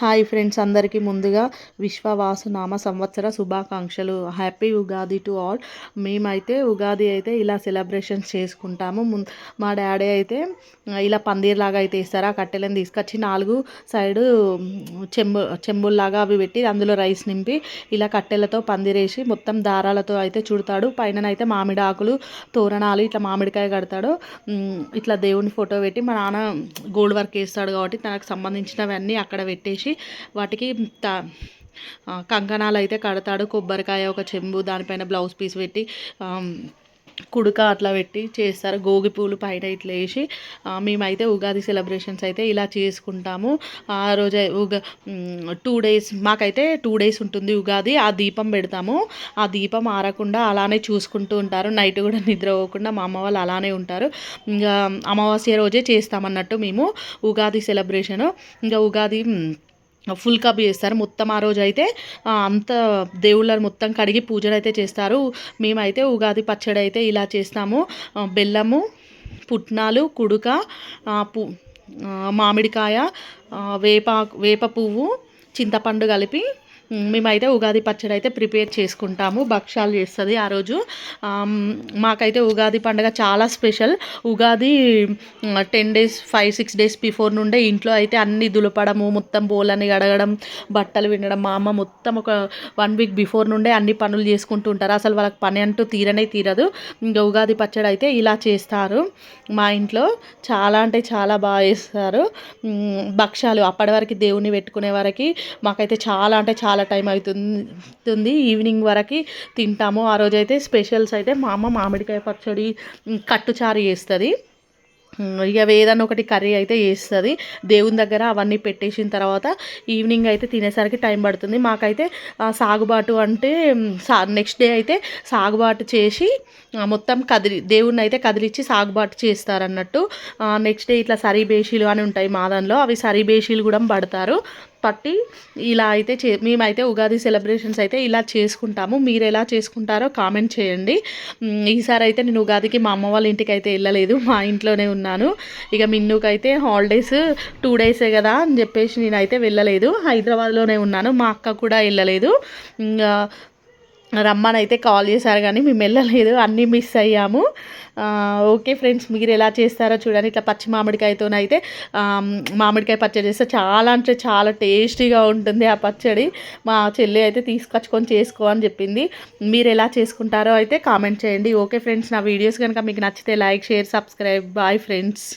Hi friends అందరికీ ముందుగా విశ్వవాసునామ సంవత్సర శుభాకాంక్షలు. Happy Ugadi to all. మేమైతే ఉగాది అయితే ఇలా సెలబ్రేషన్స్ చేసుకుంటాము. మా డాడీ అయితే ఇలా పందిర్లాగా అయితే ఇస్తారు ఆ కట్టెలను తీసుకొచ్చి నాలుగు సైడు చెంబు చెంబుల్లాగా అవి పెట్టి అందులో రైస్ నింపి ఇలా కట్టెలతో పందిరేసి మొత్తం దారాలతో అయితే చుడతాడు. పైన అయితే మామిడి ఆకులు తోరణాలు ఇట్లా మామిడికాయ కడతాడు. ఇట్లా దేవుని ఫోటో పెట్టి మా నాన్న గోల్డ్ వర్క్ వేస్తాడు కాబట్టి తనకు సంబంధించినవన్నీ అక్కడ పెట్టేసి చేసి వాటికి కంకణాలు అయితే కడతాడు. కొబ్బరికాయ ఒక చెంబు దానిపైన బ్లౌజ్ పీస్ పెట్టి కుడుక అట్లా పెట్టి చేస్తారు. గోగి పూలు పైన ఇట్లా వేసి మేమైతే ఉగాది సెలబ్రేషన్స్ అయితే ఇలా చేసుకుంటాము. ఆ రోజు ఉగా టూ డేస్ మాకైతే టూ డేస్ ఉంటుంది ఉగాది. ఆ దీపం పెడతాము. ఆ దీపం ఆరకుండా అలానే చూసుకుంటూ ఉంటారు. నైట్ కూడా నిద్ర పోకుండా మా అమ్మ వాళ్ళు అలానే ఉంటారు. ఇంకా అమావాస్య రోజే చేస్తామన్నట్టు మేము ఉగాది సెలబ్రేషను. ఇంకా ఉగాది ఫుల్ కప్ చేస్తారు. మొత్తం ఆ రోజు అయితే అంత దేవుళ్ళని మొత్తం కడిగి పూజలు అయితే చేస్తారు. మేమైతే ఉగాది పచ్చడి అయితే ఇలా చేస్తాము. బెల్లము పుట్నాలు కుడుక పు మామిడికాయ వేప వేప పువ్వు చింతపండు కలిపి మేమైతే ఉగాది పచ్చడి అయితే ప్రిపేర్ చేసుకుంటాము భక్షాలు చేస్తుంది ఆ రోజు. మాకైతే ఉగాది పండుగ చాలా special. Ugadi ten days five six days before నుండే ఇంట్లో అయితే అన్ని దులపడము మొత్తం బోలని గడగడం బట్టలు వినడం. మా అమ్మ మొత్తం ఒక వన్ వీక్ బిఫోర్ నుండే అన్ని పనులు చేసుకుంటూ ఉంటారు. అసలు వాళ్ళకి పని అంటూ తీరనే తీరదు. ఇంకా ఉగాది పచ్చడి అయితే ఇలా చేస్తారు. మా ఇంట్లో చాలా అంటే చాలా బాగా చేస్తారు. భక్షాలు అప్పటి వరకు దేవుని పెట్టుకునే వరకు మాకైతే చాలా అంటే చాలా చాలా టైం అవుతుంది ఈవినింగ్ వరకు తింటాము. ఆ రోజైతే స్పెషల్స్ అయితే మా అమ్మ మామిడికాయ పచ్చడి కట్టుచారు చేస్తుంది. ఇక ఏదన్నా ఒకటి కర్రీ అయితే చేస్తుంది. దేవుని దగ్గర అవన్నీ పెట్టేసిన తర్వాత ఈవినింగ్ అయితే తినేసరికి టైం పడుతుంది. మాకైతే సాగుబాటు అంటే సా నెక్స్ట్ డే అయితే సాగుబాటు చేసి మొత్తం కదిలి దేవుణ్ణి అయితే కదిలిచ్చి సాగుబాటు చేస్తారన్నట్టు. నెక్స్ట్ డే ఇట్లా సరీ బేషీలు అని ఉంటాయి మాదంలో అవి సరీ బేషీలు కూడా పడతారు. పట్టి ఇలా అయితే చే మేమైతే ఉగాది సెలబ్రేషన్స్ అయితే ఇలా చేసుకుంటాము. మీరు ఎలా చేసుకుంటారో కామెంట్ చేయండి. ఈసారి అయితే నేను ఉగాదికి మా అమ్మ వాళ్ళ ఇంటికి అయితే వెళ్ళలేదు మా ఇంట్లోనే ఉన్నాను. ఇక మిన్నుకైతే హాలిడేస్ టూ డేసే కదా అని చెప్పేసి నేనైతే వెళ్ళలేదు. హైదరాబాద్లోనే ఉన్నాను మా అక్క కూడా వెళ్ళలేదు. రమ్మనైతే కాల్ చేశారు కానీ మేము వెళ్ళలేదు అన్నీ మిస్ అయ్యాము. ఓకే ఫ్రెండ్స్ మీరు ఎలా చేస్తారో చూడండి. ఇట్లా పచ్చి మామిడికాయతోనైతే మామిడికాయ పచ్చడి చేస్తే చాలా అంటే చాలా టేస్టీగా ఉంటుంది ఆ పచ్చడి. మా చెల్లి అయితే తీసుకొచ్చుకొని చేసుకో అని చెప్పింది. మీరు ఎలా చేసుకుంటారో అయితే కామెంట్ చేయండి. ఓకే ఫ్రెండ్స్ నా వీడియోస్ కనుక మీకు నచ్చితే like share subscribe. Bye friends